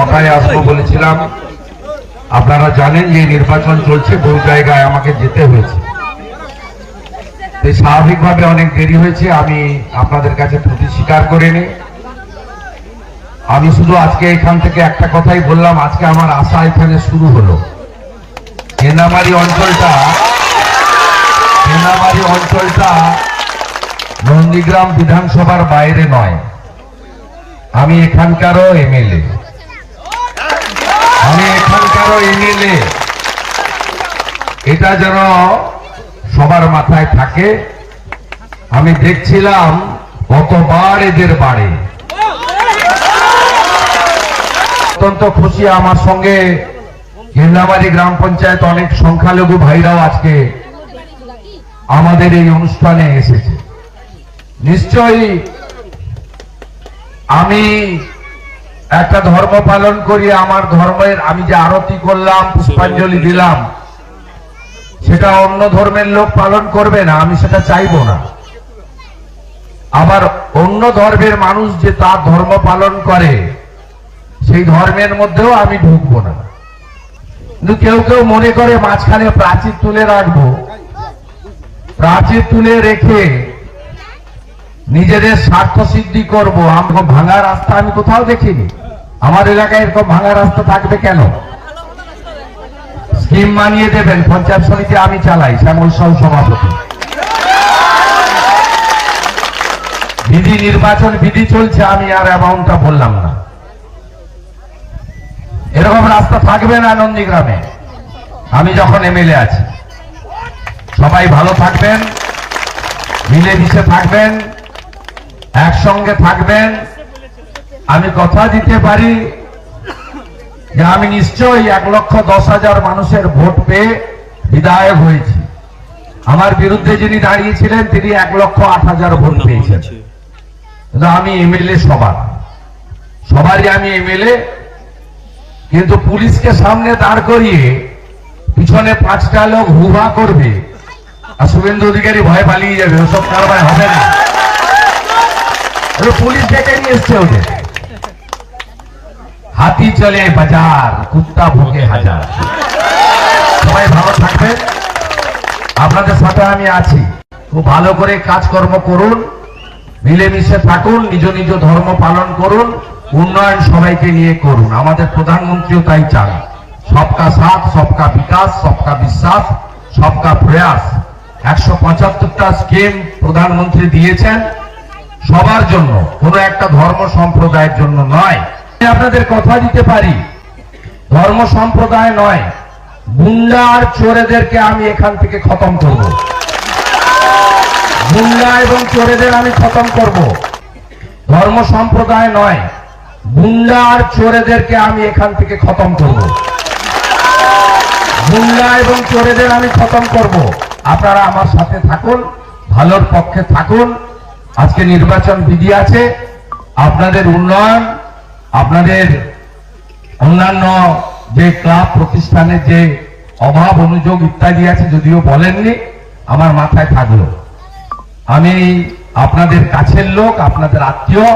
নটায় আসব বলেছিলাম। আপনারা জানেন যে নির্বাচন চলছে বহু জায়গায় আমাকে যেতে হয়েছে। স্বাভাবিকভাবে অনেক দেরি হয়েছে, আমি আপনাদের কাছে ত্রুটি স্বীকার করে নিই। আমি শুধু আজকে এখান থেকে একটা কথাই বললাম, আজকে আমার আশা এখানে শুরু হলো। হেনামারি অঞ্চলটা হেনামারি অঞ্চলটা নন্দীগ্রাম বিধানসভার বাইরে নয়। আমি এখানকারও এমএলএ। আমি এখানকারও এমএলএ এটা যেন সবার মাথায় থাকে। আমি দেখছিলাম কতবার এদের বাড়ে। অত্যন্ত খুশি আমার সঙ্গে গেন্দাবাড়ি গ্রাম পঞ্চায়েত অনেক সংখ্যালঘু ভাইরাও আজকে আমাদের এই অনুষ্ঠানে এসেছে। নিশ্চয়ই আমি একটা ধর্ম পালন করি, আমার ধর্মের, আমি যে আরতি করলাম, পুষ্পাঞ্জলি দিলাম, সেটা অন্য ধর্মের লোক পালন করবে না, আমি সেটা চাইব না। আবার অন্য ধর্মের মানুষ যে তার ধর্ম পালন করে, সেই ধর্মের মধ্যেও আমি ঢুকবো না। কিন্তু কেউ কেউ মনে করে মাঝখানে প্রাচীর তুলে রাখব। প্রাচীর তুলে রেখে নিজেদের স্বার্থ সিদ্ধি করব। আমরা ভাঙা রাস্তা আমি কোথাও দেখিনি। আমার এলাকায় এরকম ভাঙা রাস্তা থাকবে কেন? স্কিম মানিয়ে দেবেন, পঞ্চায়েত সমিতি আমি চালাই, শ্যামল সাউ সভাপতি। বিধি নির্বাচন, বিধি চলছে, আমি আর অ্যামাউন্টটা বললাম না। এরকম রাস্তা থাকবে না নন্দীগ্রামে? আমি যখন এমএলএ আছি। সবাই ভালো থাকবেন, মিলেমিশে থাকবেন, একসঙ্গে থাকবেন। আমি কথা দিতে পারি যে আমি নিশ্চয়ই এক লক্ষ দশ হাজার মানুষের ভোট পেয়ে বিধায়ক হয়েছি। আমার বিরুদ্ধে যিনি দাঁড়িয়েছিলেন তিনি এক লক্ষ আট হাজার ভোট পেয়েছেন। কিন্তু আমি এমএলএ সবার। সবারই আমি এমএলএ। কিন্তু পুলিশকে সামনে দাঁড় করিয়ে পিছনে পাঁচটা লোক হুহা করবে আর শুভেন্দু অধিকারী ভয় পালিয়ে যাবে ওসব কারবার হবে না। পুলিশ ডেকে নিয়ে এসছে ওদের। হাতি চলে বাজার, কুত্তা ভোগে হাজার। সবাই ভালো থাকবেন। আপনাদের সাথে আমি আছি। খুব ভালো করে কাজকর্ম করুন, মিলেমিশে থাকুন, নিজ নিজ ধর্ম পালন করুন, উন্নয়ন সবাইকে নিয়ে করুন। আমাদের প্রধানমন্ত্রীও তাই চান। সবকা সাথ, সবকা বিকাশ, সবকা বিশ্বাস, সবকা প্রয়াস। একশো পঁচাত্তরটা স্কিম প্রধানমন্ত্রী দিয়েছেন। সবার জন্য, কোনো একটা ধর্ম সম্প্রদায়ের জন্য নয়। আপনাদের কথা দিতে পারি। ধর্ম সম্প্রদায় নয়, গুন্ডা আর চোরেদেরকে আমি এখান থেকে খতম করব। গুন্ডা এবং চোরেদের আমি খতম করব। ধর্ম সম্প্রদায় নয়, গুন্ডা আর চোরেদেরকে আমি এখান থেকে খতম করব। গুন্ডা এবং চোরেদের আমি খতম করব। আপনারা আমার সাথে থাকুন, ভালোর পক্ষে থাকুন। আজকে নির্বাচন বিধি আছে, আপনাদের উন্নয়ন আপনাদের অন্যান্য যে ক্লাব প্রতিষ্ঠানের যে অভাব, অনুযোগ ইত্যাদি আছে, যদিও বলেননি, আমার মাথায় থাকল। আমি আপনাদের কাছের লোক, আপনাদের আত্মীয়